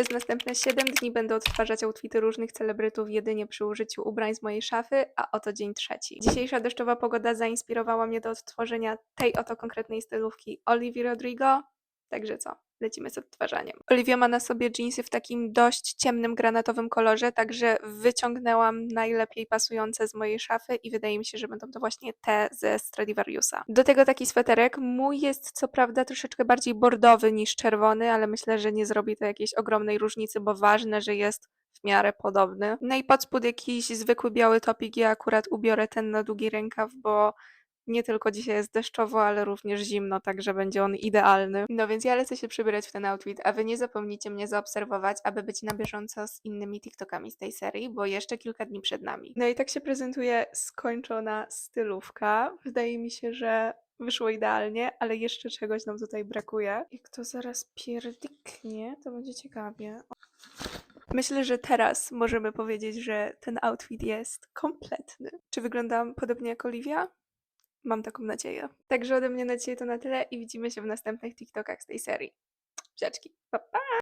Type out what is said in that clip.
Przez następne 7 dni będę odtwarzać outfity różnych celebrytów jedynie przy użyciu ubrań z mojej szafy, a oto dzień trzeci. Dzisiejsza deszczowa pogoda zainspirowała mnie do odtworzenia tej oto konkretnej stylówki Olivia Rodrigo. Także co? Lecimy z odtwarzaniem. Olivia ma na sobie dżinsy w takim dość ciemnym granatowym kolorze, także wyciągnęłam najlepiej pasujące z mojej szafy i wydaje mi się, że będą to właśnie te ze Stradivariusa. Do tego taki sweterek. Mój jest co prawda troszeczkę bardziej bordowy niż czerwony, ale myślę, że nie zrobi to jakiejś ogromnej różnicy, bo ważne, że jest w miarę podobny. No i pod spód jakiś zwykły biały topik. Ja akurat ubiorę ten na długi rękaw, bo nie tylko dzisiaj jest deszczowo, ale również zimno, także będzie on idealny. No więc ja lecę się przybierać w ten outfit, a wy nie zapomnijcie mnie zaobserwować, aby być na bieżąco z innymi TikTokami z tej serii, bo jeszcze kilka dni przed nami. No i tak się prezentuje skończona stylówka. Wydaje mi się, że wyszło idealnie, ale jeszcze czegoś nam tutaj brakuje. Jak to zaraz pierdyknie, to będzie ciekawie. Myślę, że teraz możemy powiedzieć, że ten outfit jest kompletny. Czy wyglądam podobnie jak Olivia? Mam taką nadzieję. Także ode mnie na dzisiaj to na tyle i widzimy się w następnych TikTokach z tej serii. Wziaczki, pa pa!